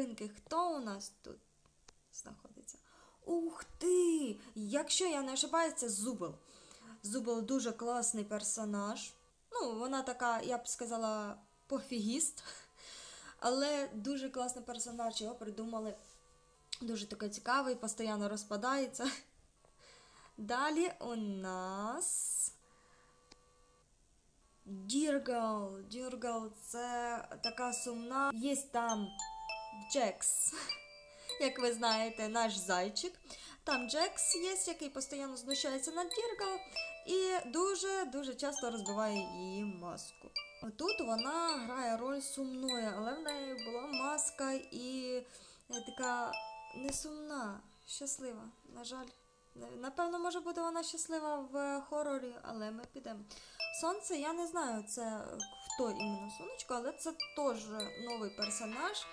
новинки. Хто у нас тут знаходиться? Ух ти! Якщо я не ошибаюсь, це Зубел. Зубел дуже класний персонаж. Ну, вона така, я б сказала, пофігіст. Але дуже класний персонаж, його придумали. Дуже такий цікавий, постійно розпадається. Далі у нас. Діргал. Діргал це така сумна. Є там Джекс. Як ви знаєте, наш зайчик. Там Джекс є, який постійно знущається над Діргал і дуже-дуже часто розбиває її маску. Тут вона грає роль сумної, але в неї була маска і е, така не сумна, щаслива. На жаль, напевно, може бути вона щаслива в хорорі, але ми підемо. Сонце, я не знаю, це хто іменно сонечко, але це теж новий персонаж.